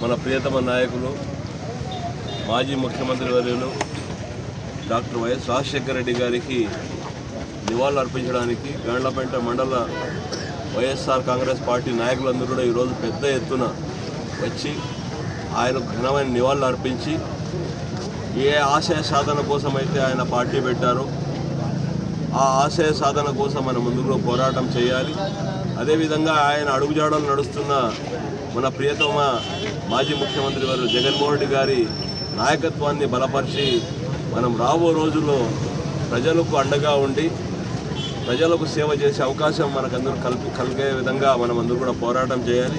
మన ప్రియతమ నాయకులు మాజీ ముఖ్యమంత్రి వర్యులు డాక్టర్ వైఎస్ రాజశేఖర రెడ్డి గారికి నివాళులు అర్పించడానికి గండ్లపేట మండల వైఎస్ఆర్ కాంగ్రెస్ పార్టీ నాయకులందరూ కూడా ఈరోజు పెద్ద ఎత్తున వచ్చి ఆయన ఘనమైన నివాళులు అర్పించి ఏ ఆశయ సాధన కోసం అయితే ఆయన పార్టీ పెట్టారో ఆ ఆశయ సాధన కోసం మన ముందులో పోరాటం చేయాలి. అదేవిధంగా ఆయన అడుగుజాడలు నడుస్తున్న మన ప్రియతమ మాజీ ముఖ్యమంత్రి వారు జగన్మోహన్ రెడ్డి గారి నాయకత్వాన్ని బలపరిచి మనం రాబో రోజుల్లో ప్రజలకు అండగా ఉండి ప్రజలకు సేవ చేసే అవకాశం మనకందరూ కల్పి కలిగే విధంగా మనం అందరూ కూడా పోరాటం చేయాలి.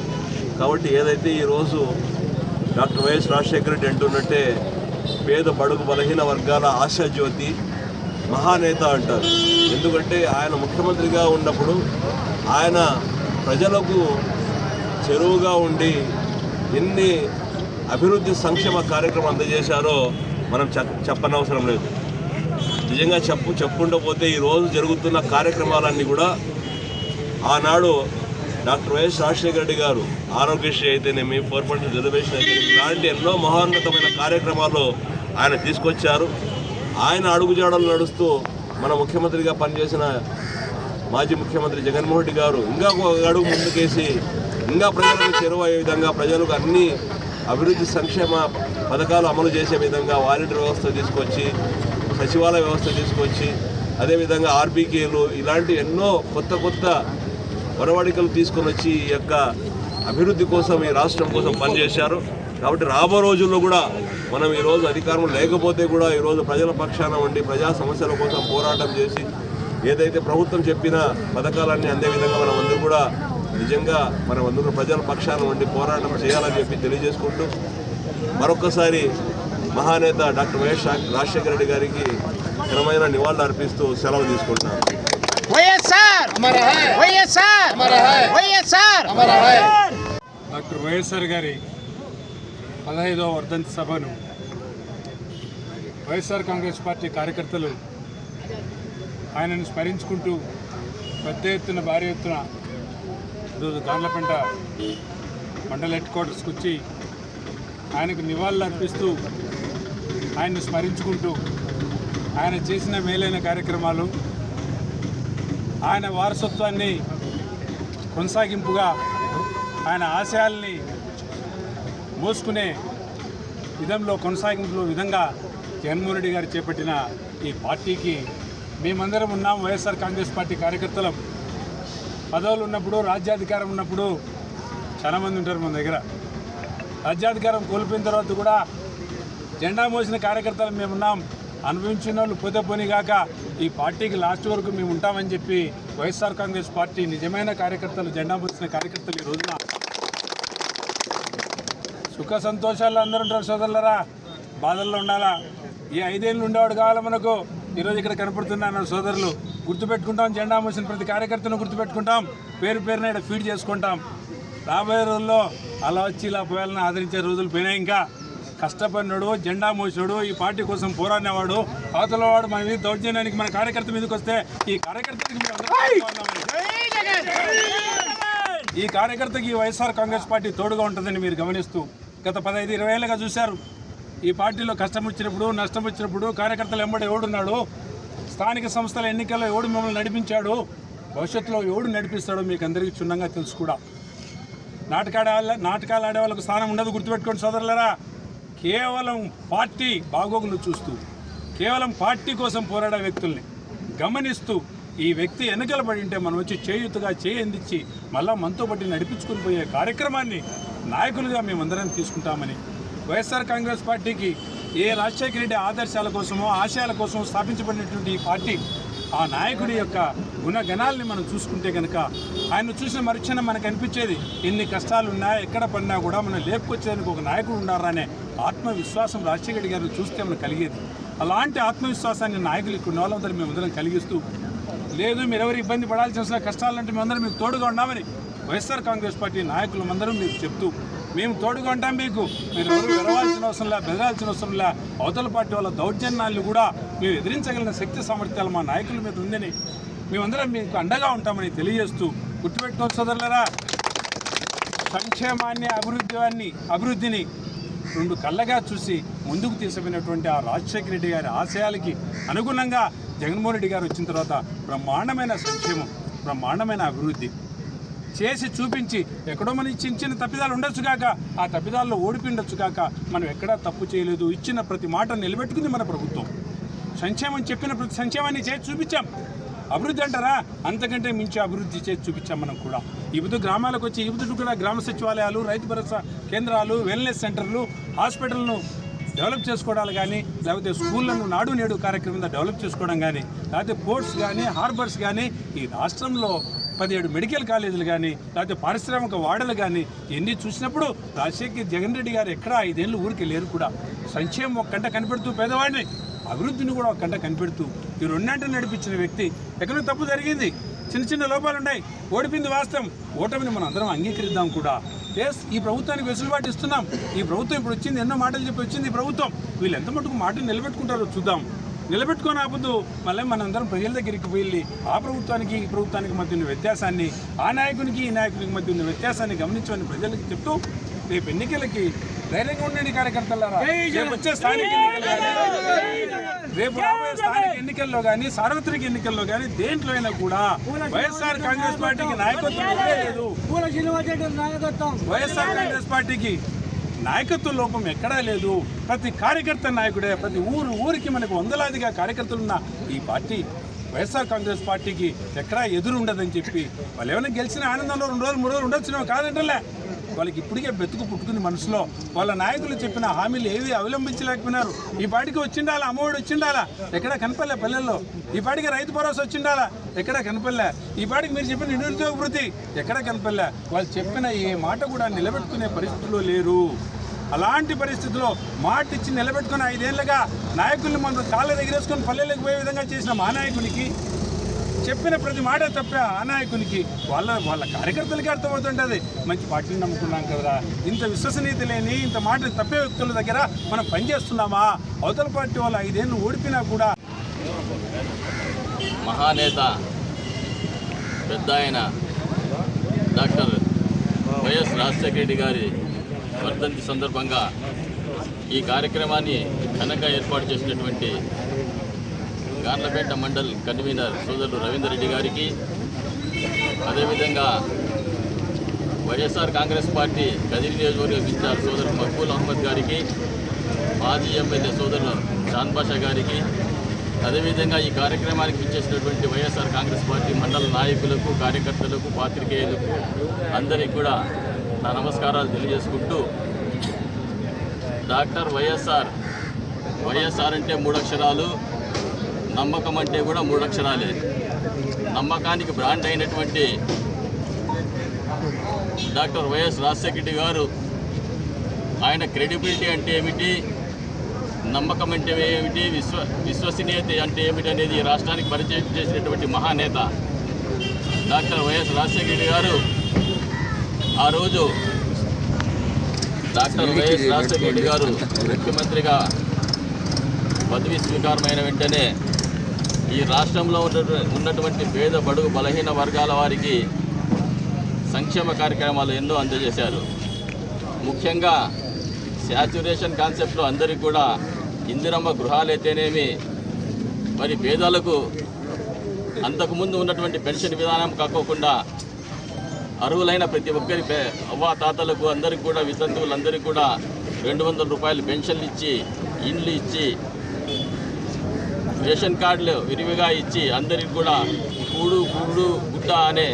కాబట్టి ఏదైతే ఈరోజు డాక్టర్ వైఎస్ రాజశేఖర రెడ్డి అంటున్నట్టే పేద బడుగు బలహీన వర్గాల ఆశాజ్యోతి మహానేత అంటారు. ఎందుకంటే ఆయన ముఖ్యమంత్రిగా ఉన్నప్పుడు ఆయన ప్రజలకు చెరువుగా ఉండి ఎన్ని అభివృద్ధి సంక్షేమ కార్యక్రమం అందజేశారో మనం చెప్ చెప్పనవసరం లేదు. నిజంగా చెప్పు చెప్పుకుంటూ పోతే ఈరోజు జరుగుతున్న కార్యక్రమాలన్నీ కూడా ఆనాడు డాక్టర్ వైఎస్ రాజశేఖర రెడ్డి గారు ఆరోగ్యశ్రీ అయితేనేమి ఫోర్ పర్సెంట్ రిజర్వేషన్ అయితే ఇలాంటి ఎన్నో మహోన్నతమైన కార్యక్రమాలు ఆయన తీసుకొచ్చారు. ఆయన అడుగుజాడలు నడుస్తూ మన ముఖ్యమంత్రిగా పనిచేసిన మాజీ ముఖ్యమంత్రి జగన్మోహన్ రెడ్డి గారు ఇంకా ఒక అడుగు ముందుకేసి ఇంకా ప్రజలకు చేరువయ్యే విధంగా ప్రజలకు అన్ని అభివృద్ధి సంక్షేమ పథకాలు అమలు చేసే విధంగా వాలంటీర్ వ్యవస్థ తీసుకొచ్చి సచివాలయ వ్యవస్థ తీసుకొచ్చి అదేవిధంగా ఆర్బీకేలు ఇలాంటి ఎన్నో కొత్త కొత్త ఒరవడికలు తీసుకొని వచ్చి ఈ యొక్క అభివృద్ధి కోసం ఈ రాష్ట్రం కోసం పనిచేశారు. కాబట్టి రాబో రోజుల్లో కూడా మనం ఈరోజు అధికారం లేకపోతే కూడా ఈరోజు ప్రజల పక్షాన ఉండి ప్రజా సమస్యల కోసం పోరాటం చేసి ఏదైతే ప్రభుత్వం చెప్పిన పథకాలన్నీ అందే విధంగా మనం అందరూ కూడా నిజంగా మనం అందరూ ప్రజల పక్షాన ఉండి పోరాటం చేయాలని చెప్పి తెలియజేసుకుంటూ మరొకసారి మహానేత డాక్టర్ వైఎస్ రాజశేఖర రెడ్డి గారికి ఘనమైన నివాళులు అర్పిస్తూ సెలవు తీసుకుంటున్నాను. YSR! YSR! YSR! Doctor YSR గారి పదహైదవ వర్ధంతి సభను వైఎస్ఆర్ కాంగ్రెస్ పార్టీ కార్యకర్తలు ఆయనను స్మరించుకుంటూ పెద్ద ఎత్తున భారీ ఎత్తున ఈరోజు గాండ్లపెంట మండల హెడ్ క్వార్టర్స్కి వచ్చి ఆయనకు నివాళులు అర్పిస్తూ ఆయన్ని స్మరించుకుంటూ ఆయన చేసిన మేలైన కార్యక్రమాలు ఆయన వారసత్వాన్ని కొనసాగింపుగా ఆయన ఆశయాల్ని మోసుకునే విధంలో కొనసాగింపులో విధంగా జగన్మోహన్ రెడ్డి గారు చేపట్టిన ఈ పార్టీకి మేమందరం ఉన్నాం. వైఎస్ఆర్ కాంగ్రెస్ పార్టీ కార్యకర్తలం. పదవులు ఉన్నప్పుడు రాజ్యాధికారం ఉన్నప్పుడు చాలామంది ఉంటారు మన దగ్గర. రాజ్యాధికారం కోల్పోయిన తర్వాత కూడా జెండా మోసిన కార్యకర్తలు మేమున్నాం. అనుభవించిన వాళ్ళు పోతే పోనీ కాక ఈ పార్టీకి లాస్ట్ వరకు మేము ఉంటామని చెప్పి వైఎస్ఆర్ కాంగ్రెస్ పార్టీ నిజమైన కార్యకర్తలు జెండా మోసిన కార్యకర్తలు ఈ రోజున సుఖ సంతోషాలు అందరూ ఉంటారు సోదరులరా. బాధల్లో ఉండాలా? ఈ ఐదేళ్ళు ఉండేవాడు కావాలి మనకు. ఈరోజు ఇక్కడ కనపడుతున్న సోదరులు. గుర్తుపెట్టుకుంటాం జెండా మోసిన ప్రతి కార్యకర్తను గుర్తుపెట్టుకుంటాం. పేరు పేరున ఇక్కడ ఫీడ్ చేసుకుంటాం. రాబోయే రోజుల్లో అలా వచ్చి ఇలా పోయాలని ఆదరించే రోజులు పోయినాయి ఇంకా. కష్టపడినాడు జెండా మోసినాడు ఈ పార్టీ కోసం పోరాడినవాడు అవతల వాడు మన మీద దౌర్జన్యానికి మన కార్యకర్త మీదకి వస్తే ఈ కార్యకర్తకి. ఈ కార్యకర్తకి వైఎస్ఆర్ కాంగ్రెస్ పార్టీ తోడుగా ఉంటుందని మీరు గమనిస్తూ గత పదహైదు ఇరవై ఏళ్ళగా చూశారు. ఈ పార్టీలో కష్టం వచ్చినప్పుడు నష్టం వచ్చినప్పుడు కార్యకర్తలు ఎంబడి ఎవడున్నాడు స్థానిక సంస్థల ఎన్నికల్లో ఎవడు మిమ్మల్ని నడిపించాడు? భవిష్యత్తులో ఎవడు నడిపిస్తాడో మీకు అందరికీ క్షుణ్ణంగా తెలుసు కూడా. నాటకాడ నాటకాలు ఆడే వాళ్ళకు స్థానం ఉండదు గుర్తుపెట్టుకోండి సోదరులరా. కేవలం పార్టీ బాగోగులు చూస్తూ కేవలం పార్టీ కోసం పోరాడే వ్యక్తుల్ని గమనిస్తూ ఈ వ్యక్తి వెనకల పడి ఉంటే మనం వచ్చి చేయుతుగా చేయందించి మళ్ళా మనతో పట్టి నడిపించుకుని పోయే కార్యక్రమాన్ని నాయకులుగా మేమందరం తీసుకుంటామని వైఎస్ఆర్ కాంగ్రెస్ పార్టీకి ఏ రాజశేఖర రెడ్డి ఆదర్శాల కోసమో ఆశయాల కోసమో స్థాపించబడినటువంటి ఈ పార్టీ ఆ నాయకుడి యొక్క గుణగణాలని మనం చూసుకుంటే కనుక ఆయన చూసిన మరుక్షణం మనకు అనిపించేది ఎన్ని కష్టాలు ఉన్నా ఎక్కడ పడినా కూడా మనం లేపుకొచ్చేదానికి ఒక నాయకుడు ఉన్నారా అనే ఆత్మవిశ్వాసం రాజశేఖర్ రెడ్డి గారిని చూస్తే మనకు కలిగేది. అలాంటి ఆత్మవిశ్వాసాన్ని నాయకులు ఇక్కడ వాళ్ళందరూ మేమందరం కలిగిస్తూ లేదు మీరెవరు ఇబ్బంది పడాల్సిన కష్టాలంటే మేమందరం మీకు తోడుగా ఉన్నామని వైఎస్ఆర్ కాంగ్రెస్ పార్టీ నాయకులమందరం మీకు చెప్తూ మేము తోడుగా ఉంటాం మీకు. మీరు ఎవరు విరవాల్సిన అవసరం లే బెదరాల్సిన అవసరం లే. అవతల పార్టీ వాళ్ళ దౌర్జన్యాలను కూడా మేము ఎదిరించగలిగిన శక్తి సామర్థ్యాలు మా నాయకుల మీద ఉందని మేమందరం మీకు అండగా ఉంటామని తెలియజేస్తూ గుర్తుపెట్టుకోవాలి సోదరులరా. సంక్షేమాన్ని అభివృద్ధిని అభివృద్ధిని రెండు కళ్ళగా చూసి ముందుకు తీసుకుపోయినటువంటి ఆ రాజశేఖర రెడ్డి గారి ఆశయాలకి అనుగుణంగా జగన్మోహన్ రెడ్డి గారు వచ్చిన తర్వాత బ్రహ్మాండమైన సంక్షేమం బ్రహ్మాండమైన అభివృద్ధి. చేసి చూపించి ఎక్కడో మనం చిన్న చిన్న తప్పిదాలు ఉండొచ్చు కాక ఆ తప్పిదాల్లో ఓడిపిండొచ్చు కాక మనం ఎక్కడా తప్పు చేయలేదు. ఇచ్చిన ప్రతి మాట నిలబెట్టుకుంది మన ప్రభుత్వం. సంక్షేమం చెప్పిన ప్రతి సంక్షేమాన్ని చేసి చూపించాం. అభివృద్ధి అంటారా? అంతకంటే మించి అభివృద్ధి చేసి చూపించాం మనం కూడా. ఈ గ్రామాలకు వచ్చి ఈ కూడా గ్రామ సచివాలయాలు రైతు భరోసా కేంద్రాలు వెల్నెస్ సెంటర్లు హాస్పిటల్ను డెవలప్ చేసుకోవడాలు కానీ లేకపోతే స్కూళ్ళను నాడు నేడు కార్యక్రమం డెవలప్ చేసుకోవడం కానీ లేకపోతే పోర్ట్స్ కానీ హార్బర్స్ కానీ ఈ రాష్ట్రంలో పదిహేడు మెడికల్ కాలేజీలు కానీ లేకపోతే పారిశ్రామిక వాడలు కానీ ఎన్ని చూసినప్పుడు రాజశేఖర్ జగన్ రెడ్డి గారు ఎక్కడ ఐదేళ్ళు ఊరికి లేరు కూడా. సంక్షేమం ఒక కంట కనిపెడుతూ పేదవాడిని అభివృద్ధిని కూడా ఒక కంట కనిపెడుతూ ఈ రెండంటే నడిపించిన వ్యక్తి. ఎక్కడో తప్పు జరిగింది. చిన్న చిన్న లోపాలు ఉన్నాయి ఓడిపోయింది వాస్తవం. ఓటమిని మనం అందరం అంగీకరిద్దాం కూడా. ఎస్ ఈ ప్రభుత్వానికి వెసులుబాటు ఇస్తున్నాం. ఈ ప్రభుత్వం ఇప్పుడు వచ్చింది ఎన్నో మాటలు చెప్పి వచ్చింది ఈ ప్రభుత్వం. వీళ్ళు ఎంత మటుకు మాటలు నిలబెట్టుకుంటారో చూద్దాం. నిలబెట్టుకొని ఆపుతూ మళ్ళీ మనందరం ప్రజల దగ్గరికి వెళ్ళి ఆ ప్రభుత్వానికి ఈ ప్రభుత్వానికి మధ్య ఉన్న వ్యత్యాసాన్ని ఆ నాయకునికి ఈ నాయకునికి మధ్య ఉన్న వ్యత్యాసాన్ని గమనించమని ప్రజలకు చెప్తూ రేపు ఎన్నికలకి ధైర్యంగా ఉండండి కార్యకర్తలారా. రేపు వచ్చే స్థానిక రేపు రాబోయే స్థానిక ఎన్నికల్లో కానీ సార్వత్రిక ఎన్నికల్లో కానీ దేంట్లో అయినా కూడా వైఎస్ఆర్ కాంగ్రెస్ పార్టీకి నాయకత్వం లేదు. వైఎస్ఆర్ కాంగ్రెస్ పార్టీకి నాయకత్వ లోపం ఎక్కడా లేదు. ప్రతి కార్యకర్త నాయకుడే ప్రతి ఊరు ఊరికి మనకు వందలాదిగా కార్యకర్తలు ఉన్న ఈ పార్టీ వైఎస్ఆర్ కాంగ్రెస్ పార్టీకి ఎక్కడా ఎదురు ఉండదని చెప్పి వాళ్ళు ఏమైనా గెలిచిన ఆనందంలో రెండు రోజులు మూడు రోజులు ఉండొచ్చు కాదంటలే. వాళ్ళకి ఇప్పటికే బెతుకు పుట్టుకుని మనసులో. వాళ్ళ నాయకులు చెప్పిన హామీలు ఏవి అవలంబించలేకపోయినారు. ఈ పాటికి వచ్చిండాలా? అమ్మఒడి వచ్చిండాలా? ఎక్కడ కనపల్లే పల్లెల్లో. ఈ పాటికి రైతు భరోసా వచ్చిండాలా? ఎక్కడ కనపల్లే ఈ పాటికి మీరు చెప్పిన నిరుద్యోగ వృత్తి ఎక్కడ కనపల్లే వాళ్ళు చెప్పిన ఏ మాట కూడా నిలబెట్టుకునే పరిస్థితిలో లేరు. అలాంటి పరిస్థితిలో మాట ఇచ్చి నిలబెట్టుకుని ఐదేళ్ళుగా నాయకుల్ని మనం కాళ్ళ దగ్గరేసుకొని పల్లెలకు పోయే విధంగా చేసిన మా నాయకునికి చెప్పిన ప్రతి మాట తప్పే అనాయకునికి వాళ్ళ వాళ్ళ కార్యకర్తలకి అర్థమవుతుంటుంది. మంచి పార్టీని నమ్ముకున్నాం కదా ఇంత విశ్వసనీయత లేని ఇంత మాట తప్పే వ్యక్తుల దగ్గర మనం పనిచేస్తున్నామా అవతల పార్టీ వాళ్ళు ఐదేళ్ళు ఓడిపోయినా కూడా మహానేత పెద్ద ఆయన డాక్టర్ వైఎస్ రాజశేఖర రెడ్డి గారి వర్ధంతి సందర్భంగా ఈ కార్యక్రమాన్ని ఘనంగా ఏర్పాటు చేసినటువంటి గార్లపేట మండల్ కన్వీనర్ సోదరుడు రవీందర్ రెడ్డి గారికి అదేవిధంగా వైఎస్ఆర్ కాంగ్రెస్ పార్టీ కదిరి నియోజకవర్గం ఇన్ఛార్జ్ సోదరుడు మక్బూల్ అహ్మద్ గారికి మాజీ ఎమ్మెల్యే సోదరుడు షాన్ బాషా గారికి అదేవిధంగా ఈ కార్యక్రమానికి ఇచ్చేసినటువంటి వైఎస్ఆర్ కాంగ్రెస్ పార్టీ మండల నాయకులకు కార్యకర్తలకు పాత్రికేయులకు అందరికీ కూడా నా నమస్కారాలు తెలియజేసుకుంటూ డాక్టర్ వైఎస్ఆర్ వైఎస్ఆర్ అంటే మూడు అక్షరాలు నమ్మకం అంటే కూడా మూడు అక్షరాలే. నమ్మకానికి బ్రాండ్ అయినటువంటి డాక్టర్ వైఎస్ రాజశేఖర గారు ఆయన క్రెడిబిలిటీ అంటే ఏమిటి? నమ్మకం అంటే ఏమిటి? విశ్వ విశ్వసనీయత అంటే ఏమిటి అనేది రాష్ట్రానికి పరిచయం చేసినటువంటి మహానేత డాక్టర్ వైఎస్ రాజశేఖర గారు. ఆ రోజు డాక్టర్ వైఎస్ రాజశేఖర గారు ముఖ్యమంత్రిగా పదవి స్వీకారమైన వెంటనే ఈ రాష్ట్రంలో ఉన్నటువంటి పేద బడుగు బలహీన వర్గాల వారికి సంక్షేమ కార్యక్రమాలు ఎన్నో అందజేశారు. ముఖ్యంగా శాచ్యురేషన్ కాన్సెప్ట్లో అందరికీ కూడా ఇందిరమ్మ గృహాలైతేనేమి మరి పేదలకు అంతకుముందు ఉన్నటువంటి పెన్షన్ విధానం కాకోకుండా అర్హులైన ప్రతి ఒక్కరి పే- అవ్వా తాతలకు కూడా వితంతువులందరికీ కూడా రెండు వందల రూపాయలు పెన్షన్లు ఇచ్చి ఇండ్లు ఇచ్చి రేషన్ కార్డులు విరివిగా ఇచ్చి అందరికి కూడా కూడు కూడు గుడ్డ అనే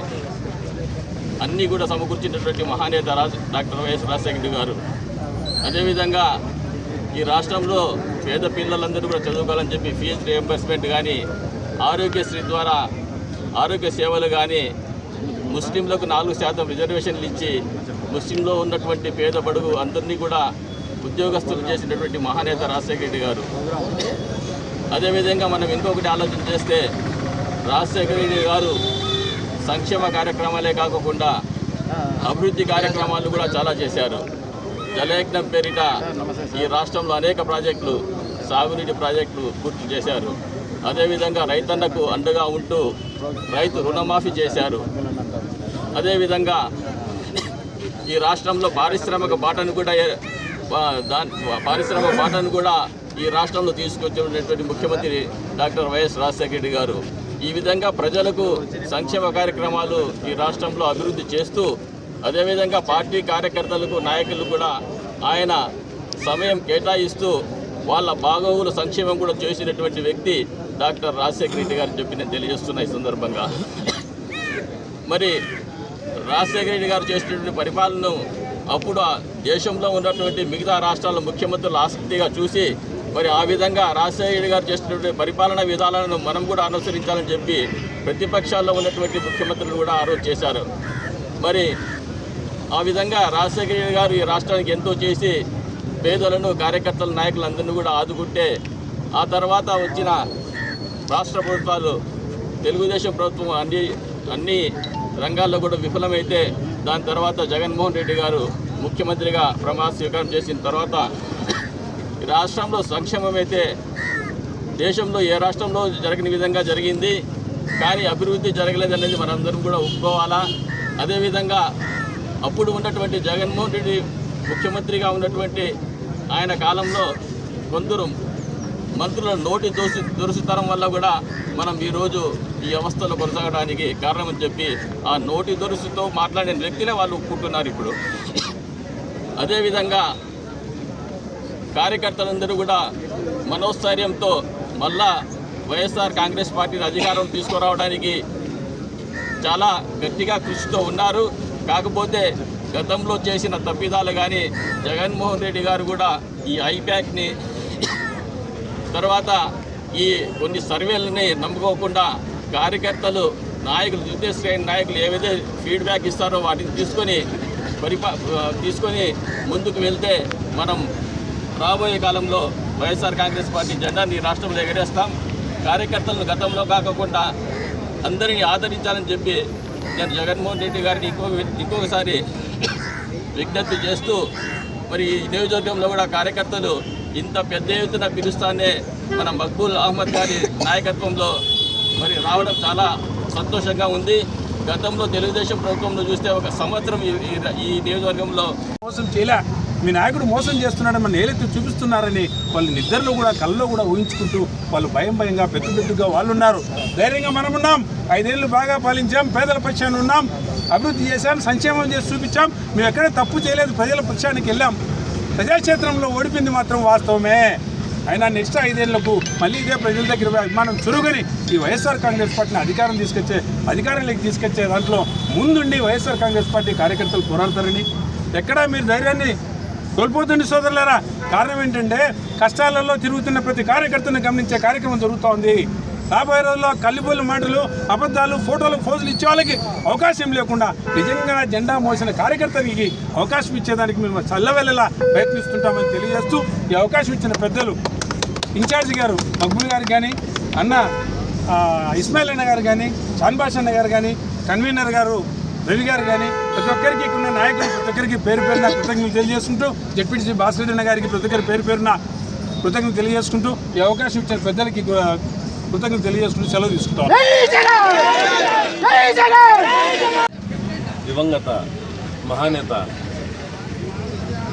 అన్నీ కూడా సమకూర్చినటువంటి మహానేత రాజ డాక్టర్ వైఎస్ రాజశేఖర గారు. అదేవిధంగా ఈ రాష్ట్రంలో పేద పిల్లలందరూ కూడా చదువుకోవాలని చెప్పి ఫీజు రియంబర్స్మెంట్ కానీ ఆరోగ్యశ్రీ ద్వారా ఆరోగ్య సేవలు కానీ ముస్లింలకు నాలుగు శాతం రిజర్వేషన్లు ఇచ్చి ముస్లింలో ఉన్నటువంటి పేద బడుగు అందరినీ కూడా ఉద్యోగస్తులు చేసినటువంటి మహానేత రాజశేఖర రెడ్డి గారు. అదేవిధంగా మనం ఇంకొకటి ఆలోచన చేస్తే రాజశేఖర రెడ్డి గారు సంక్షేమ కార్యక్రమాలే కాకుండా అభివృద్ధి కార్యక్రమాలు కూడా చాలా చేశారు. జలయజ్ఞం పేరిట ఈ రాష్ట్రంలో అనేక ప్రాజెక్టులు సాగునీటి ప్రాజెక్టులు పూర్తి చేశారు. అదేవిధంగా రైతన్నకు అండగా ఉంటూ రైతు రుణమాఫీ చేశారు. అదేవిధంగా ఈ రాష్ట్రంలో పారిశ్రామిక బాటను కూడా దాని పారిశ్రామిక బాటను కూడా ఈ రాష్ట్రంలో తీసుకొచ్చినటువంటి ముఖ్యమంత్రి డాక్టర్ వైఎస్ రాజశేఖర రెడ్డి గారు ఈ విధంగా ప్రజలకు సంక్షేమ కార్యక్రమాలు ఈ రాష్ట్రంలో అభివృద్ధి చేస్తూ అదేవిధంగా పార్టీ కార్యకర్తలకు నాయకులు కూడా ఆయన సమయం కేటాయిస్తూ వాళ్ళ బాగోగుల సంక్షేమం కూడా చేసినటువంటి వ్యక్తి డాక్టర్ రాజశేఖర రెడ్డి గారు చెప్పి నేను తెలియజేస్తున్నా ఈ సందర్భంగా. మరి రాజశేఖర రెడ్డి గారు చేసినటువంటి పరిపాలనను అప్పుడు దేశంలో ఉన్నటువంటి మిగతా రాష్ట్రాల ముఖ్యమంత్రులు ఆసక్తిగా చూసి మరి ఆ విధంగా రాజశేఖర గారు చేసినటువంటి పరిపాలనా విధానాలను మనం కూడా అనుసరించాలని చెప్పి ప్రతిపక్షాల్లో ఉన్నటువంటి ముఖ్యమంత్రులు కూడా ఆ రోజు చేశారు. మరి ఆ విధంగా రాజశేఖర గారు ఈ రాష్ట్రానికి ఎంతో చేసి పేదలను కార్యకర్తల నాయకులందరినీ కూడా ఆదుకుంటే ఆ తర్వాత వచ్చిన రాష్ట్ర ప్రభుత్వాలు తెలుగుదేశం ప్రభుత్వం అన్ని అన్ని రంగాల్లో కూడా విఫలమైతే దాని తర్వాత జగన్మోహన్ రెడ్డి గారు ముఖ్యమంత్రిగా ప్రమాణ స్వీకారం చేసిన తర్వాత ఈ రాష్ట్రంలో సంక్షేమం అయితే దేశంలో ఏ రాష్ట్రంలో జరగని విధంగా జరిగింది కానీ అభివృద్ధి జరగలేదనేది మనందరం కూడా ఒప్పుకోవాలా? అదేవిధంగా అప్పుడు ఉన్నటువంటి జగన్మోహన్ రెడ్డి ముఖ్యమంత్రిగా ఉన్నటువంటి ఆయన కాలంలో కొందరు మంత్రుల నోటి దోసి దురుసుతనం వల్ల కూడా మనం ఈరోజు ఈ అవస్థలో కొనసాగడానికి కారణమని చెప్పి ఆ నోటి దొరుసుతో మాట్లాడిన వ్యక్తినే వాళ్ళు ఒప్పుకుంటున్నారు ఇప్పుడు. అదేవిధంగా కార్యకర్తలందరూ కూడా మనోస్థైర్యంతో మళ్ళా వైఎస్ఆర్ కాంగ్రెస్ పార్టీని అధికారం తీసుకురావడానికి చాలా గట్టిగా కృషితో ఉన్నారు. కాకపోతే గతంలో చేసిన తప్పిదాలు కానీ జగన్మోహన్ రెడ్డి గారు కూడా ఈ ఐప్యాక్ని తర్వాత ఈ కొన్ని సర్వేలని నమ్ముకోకుండా కార్యకర్తలు నాయకులు నిర్దేశమైన నాయకులు ఏవైతే ఫీడ్బ్యాక్ ఇస్తారో వాటిని తీసుకొని పరిపా తీసుకొని ముందుకు వెళ్తే మనం రాబోయే కాలంలో వైఎస్ఆర్ కాంగ్రెస్ పార్టీ జెండాని రాష్ట్రంలో ఎగరేస్తాం. కార్యకర్తలను గతంలో కాకుండా అందరినీ ఆదరించాలని చెప్పి నేను జగన్మోహన్ రెడ్డి గారిని ఇంకో ఇంకొకసారి విజ్ఞప్తి చేస్తూ మరి ఈ నియోజకవర్గంలో కూడా కార్యకర్తలు ఇంత పెద్ద ఎత్తున పిలుస్తానే మన మక్బూల్ అహ్మద్ గారి నాయకత్వంలో మరి రావడం చాలా సంతోషంగా ఉంది. గతంలో తెలుగుదేశం ప్రభుత్వంలో చూస్తే ఒక సంవత్సరం ఈ- ఈ- ఈ నియోజకవర్గంలో మోసం చేయలే. మీ నాయకుడు మోసం చేస్తున్నాడని మన ఏలెత్తి చూపిస్తున్నారని వాళ్ళు నిద్రలో కూడా కళ్ళలో కూడా ఊహించుకుంటూ వాళ్ళు భయం భయంగా పెద్ద పెద్దగా వాళ్ళు ఉన్నారు ధైర్యంగా మనం ఉన్నాం. ఐదేళ్ళు బాగా పాలించాం. పేదల పక్షాన్ని ఉన్నాం. అభివృద్ధి చేశాం. సంక్షేమం చేసి చూపించాం. మేము ఎక్కడ తప్పు చేయలేదు. ప్రజల పక్షానికి వెళ్ళాం. ప్రజాక్షేత్రంలో ఓడిపోయింది మాత్రం వాస్తవమే. అయినా నెక్స్ట్ ఐదేళ్ళకు మళ్ళీ ఇదే ప్రజల దగ్గర అభిమానం చురుగని ఈ వైఎస్ఆర్ కాంగ్రెస్ పార్టీని అధికారం తీసుకొచ్చే అధికారంలోకి తీసుకొచ్చే దాంట్లో ముందుండి వైఎస్ఆర్ కాంగ్రెస్ పార్టీ కార్యకర్తలు పోరాడతారని. ఎక్కడా మీరు ధైర్యాన్ని కోల్పోతుంది సోదరులారా కారణం ఏంటంటే కష్టాలలో తిరుగుతున్న ప్రతి కార్యకర్తను గమనించే కార్యక్రమం జరుగుతోంది రాబోయే రోజుల్లో కల్లిబొల్లి మాటలు అబద్ధాలు ఫోటోలు ఫోజులు ఇచ్చే వాళ్ళకి అవకాశం లేకుండా నిజంగా జెండా మోసిన కార్యకర్తలకి అవకాశం ఇచ్చేదానికి మేము చల్లవెల్లలా ప్రయత్నిస్తుంటామని తెలియజేస్తూ ఈ అవకాశం ఇచ్చిన పెద్దలు ఇన్ఛార్జి గారు మక్బుల్ గారు కానీ అన్న ఇస్మాయిల్ అన్న గారు కానీ షాన్బాష్ అన్న గారు కానీ కన్వీనర్ గారు రవి గారు కానీ ప్రతి ఒక్కరికి ఇక్కడ ఉన్న నాయకులు ప్రతి ఒక్కరికి పేరు పేరున కృతజ్ఞతలు తెలియజేసుకుంటూ జడ్పీటీసీ భాస్కర్ అన్న గారికి ప్రతి ఒక్కరి పేరు పేరున కృతజ్ఞతలు తెలియజేసుకుంటూ ఈ అవకాశం ఇచ్చిన పెద్దలకి కృతజ్ఞతలు తెలియజేసుకుంటూ సెలవు తీసుకుంటాం. దివంగత మహానేత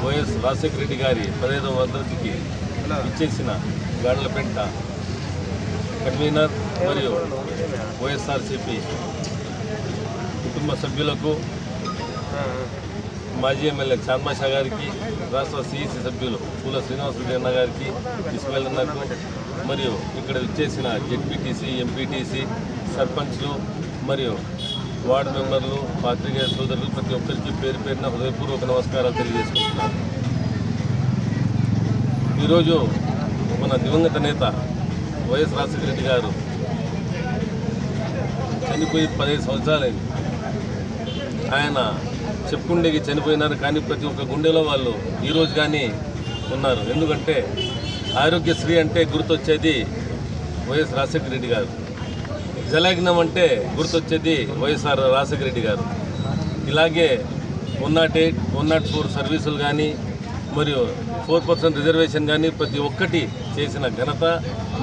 వైఎస్ రాజశేఖర రెడ్డి గారి పదహైదవ వర్ధంతికి ఇచ్చేసిన గాడ్లపెంట కన్వీనర్ మరియు వైఎస్ఆర్సిపి కుటుంబ సభ్యులకు మాజీ ఎమ్మెల్యే చాన్మాషా గారికి రాష్ట్ర సిఈసి సభ్యులు పూల శ్రీనివాసరెడ్డి అన్న గారికి ఇస్మాయిల్ అన్నకు మరియు ఇక్కడ వచ్చేసిన జెడ్పీటీసీ ఎంపీటీసీ సర్పంచ్లు మరియు వార్డు మెంబర్లు పాత్రికేయ సోదరులు ప్రతి ఒక్కరికి పేరు పేరున హృదయపూర్వక నమస్కారాలు తెలియజేసుకుంటున్నాను. ఈరోజు మన దివంగత నేత వైఎస్ రాజశేఖర రెడ్డి గారు చనిపోయి పదిహేను సంవత్సరాలైంది. ఆయన చెప్పుండేకి చనిపోయినారు. కానీ ప్రతి ఒక్క గుండెలో వాళ్ళు ఈరోజు కానీ ఉన్నారు. ఎందుకంటే ఆరోగ్యశ్రీ అంటే గుర్తొచ్చేది వైఎస్ రాజశేఖర రెడ్డి గారు. జలయజ్ఞం అంటే గుర్తొచ్చేది వైఎస్ఆర్ రాజశేఖర రెడ్డి గారు. ఇలాగే one not eight one not four సర్వీసులు కానీ మరియు ఫోర్ పర్సెంట్ రిజర్వేషన్ కానీ ప్రతి ఒక్కటి చేసిన ఘనత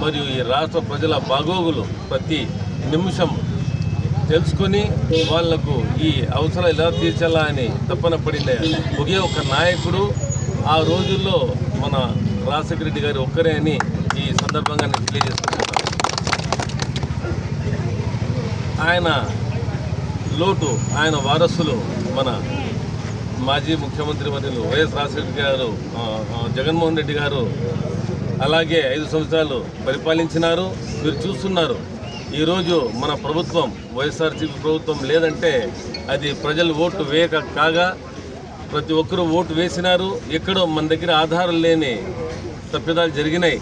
మరియు ఈ రాష్ట్ర ప్రజల బాగోగులు ప్రతి నిమిషం తెలుసుకొని వాళ్ళకు ఈ అవసరం ఎలా తీర్చాలా అని తప్పన పడిన ఒకే ఒక నాయకుడు ఆ రోజుల్లో మన రాజశేఖర రెడ్డి గారు ఒక్కరే అని ఈ సందర్భంగా నేను తెలియజేసుకుంటున్నాను. ఆయన లోటు ఆయన వారసులు మన మాజీ ముఖ్యమంత్రి వర్యులు వైఎస్ రాజశేఖర గారు జగన్మోహన్ రెడ్డి గారు అలాగే ఐదు సంవత్సరాలు పరిపాలించినారు. మీరు చూస్తున్నారు. ఈరోజు మన ప్రభుత్వం వైఎస్ఆర్సీపీ ప్రభుత్వం లేదంటే అది ప్రజలు ఓటు వేయక కాగా ప్రతి ఒక్కరూ ఓటు వేసినారు. ఎక్కడో మన దగ్గర ఆధారం లేని తప్పిదాలు జరిగినాయి.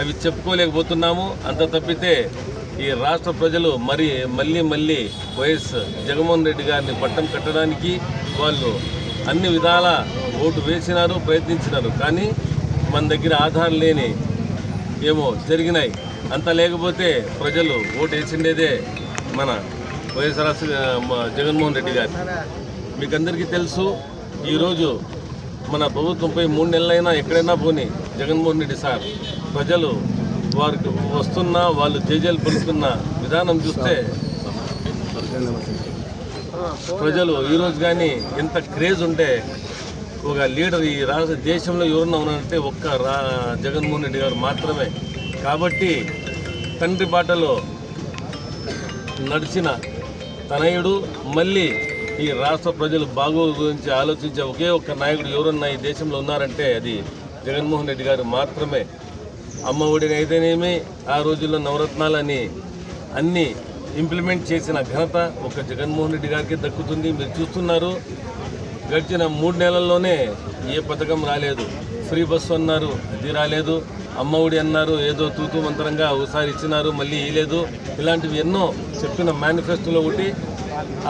అవి చెప్పుకోలేకపోతున్నాము. అంత తప్పితే ఈ రాష్ట్ర ప్రజలు మరి మళ్ళీ మళ్ళీ వైఎస్ జగన్మోహన్ రెడ్డి గారిని పట్టం కట్టడానికి వాళ్ళు అన్ని విధాల ఓటు వేసినారు ప్రయత్నించినారు. కానీ మన దగ్గర ఆధారం లేని ఏమో జరిగినాయి. అంత లేకపోతే ప్రజలు ఓటు వేసిండేదే మన వైఎస్ జగన్మోహన్ రెడ్డి గారు. మీకు అందరికీ తెలుసు ఈరోజు మన ప్రభుత్వంపై మూడు నెలలైనా ఎక్కడైనా పోని జగన్మోహన్ రెడ్డి సార్ ప్రజలు వారికి వస్తున్న వాళ్ళు జేజేలు పలుకుతున్న విధానం చూస్తే ప్రజలు ఈరోజు కానీ ఎంత క్రేజ్ ఉంటే ఒక లీడర్ ఈ రాష్ట్ర దేశంలో ఎవరన్నా ఉన్నారంటే ఒక్క రా జగన్మోహన్ రెడ్డి గారు మాత్రమే. కాబట్టి తండ్రి బాటలో నడిచిన తనయుడు మళ్ళీ ఈ రాష్ట్ర ప్రజలు బాగోగు గురించి ఆలోచించే ఒకే ఒక్క నాయకుడు ఎవరన్నా ఈ దేశంలో ఉన్నారంటే అది జగన్మోహన్ రెడ్డి గారు మాత్రమే. అమ్మ ఒడిని అయితేనేమి ఆ రోజుల్లో నవరత్నాలని అన్నీ ఇంప్లిమెంట్ చేసిన ఘనత ఒక జగన్మోహన్ రెడ్డి గారికి దక్కుతుంది. మీరు చూస్తున్నారు గడిచిన మూడు నెలల్లోనే ఏ పథకం రాలేదు. ఫ్రీ బస్సు అన్నారు అది రాలేదు. అమ్మఒడి అన్నారు ఏదో తూతూ మంత్రంగా ఒకసారి ఇచ్చినారు మళ్ళీ ఇయలేదు ఇలాంటివి ఎన్నో చెప్పిన మేనిఫెస్టోలో ఒకటి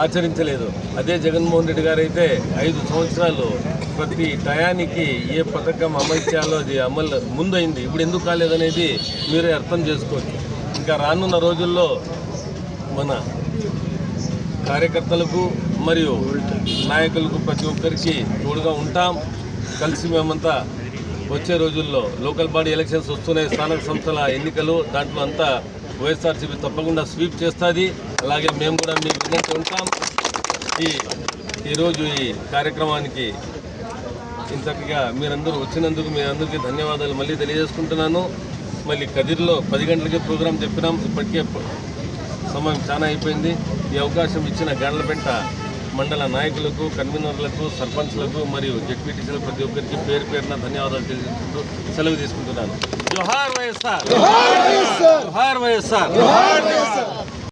ఆచరించలేదు. అదే జగన్మోహన్ రెడ్డి గారు అయితే ఐదు సంవత్సరాలు ప్రతి టయానికి ఏ పథకం అమలు చేయాలో అది అమలు ముందైంది ఇప్పుడు ఎందుకు కాలేదనేది మీరే అర్థం చేసుకోవచ్చు. ఇంకా రానున్న రోజుల్లో మన కార్యకర్తలకు మరియు నాయకులకు ప్రతి ఒక్కరికి తోడుగా ఉంటాం. కలిసి మేమంతా వచ్చే రోజుల్లో లోకల్ బాడీ ఎలక్షన్స్ వస్తున్నాయి స్థానిక సంస్థల ఎన్నికలు దాంట్లో అంతా వైఎస్ఆర్సీపీ తప్పకుండా స్వీప్ చేస్తుంది. అలాగే మేము కూడా మీకు విన్నట్టు ఉంటాం. ఈ ఈరోజు ఈ కార్యక్రమానికి ఇంతటిగా మీరందరూ వచ్చినందుకు మీ అందరికీ ధన్యవాదాలు మళ్ళీ తెలియజేసుకుంటున్నాను. మళ్ళీ కదిర్లో పది గంటలకే ప్రోగ్రాం చెప్పినాం. ఇప్పటికే సమయం చాలా అయిపోయింది. ఈ అవకాశం ఇచ్చిన గాండ్లపెంట మండల నాయకులకు కన్వీనర్లకు సర్పంచ్లకు మరియు జడ్పీటీసీలకు ప్రతి ఒక్కరికి పేరు పేరున ధన్యవాదాలు తెలియజేసుకుంటూ సెలవు తీసుకుంటున్నాను. జోహార్ వైఎస్ఆర్! జోహార్ వైఎస్ఆర్!